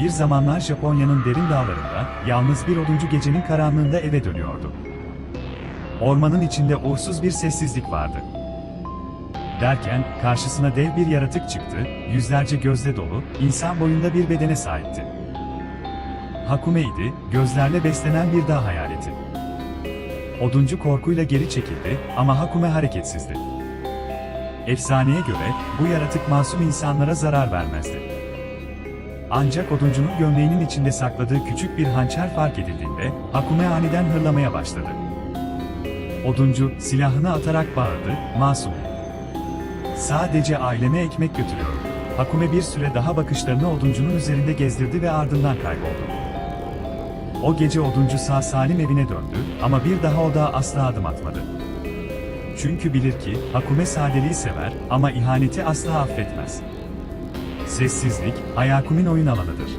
Bir zamanlar Japonya'nın derin dağlarında, yalnız bir oduncu gecenin karanlığında eve dönüyordu. Ormanın içinde uğursuz bir sessizlik vardı. Derken, karşısına dev bir yaratık çıktı, yüzlerce gözle dolu, insan boyunda bir bedene sahipti. Hakume'ydi, gözlerle beslenen bir dağ hayaleti. Oduncu korkuyla geri çekildi ama Hakume hareketsizdi. Efsaneye göre, bu yaratık masum insanlara zarar vermezdi. Ancak oduncunun gömleğinin içinde sakladığı küçük bir hançer fark edildiğinde, Hakume aniden hırlamaya başladı. Oduncu, silahını atarak bağırdı, masum. Sadece aileme ekmek götürüyorum. Hakume bir süre daha bakışlarını oduncunun üzerinde gezdirdi ve ardından kayboldu. O gece oduncu sağ salim evine döndü ama bir daha o asla adım atmadı. Çünkü bilir ki Hakume sadeliği sever ama ihaneti asla affetmez. Sessizlik, Hayakumin oyun alanıdır.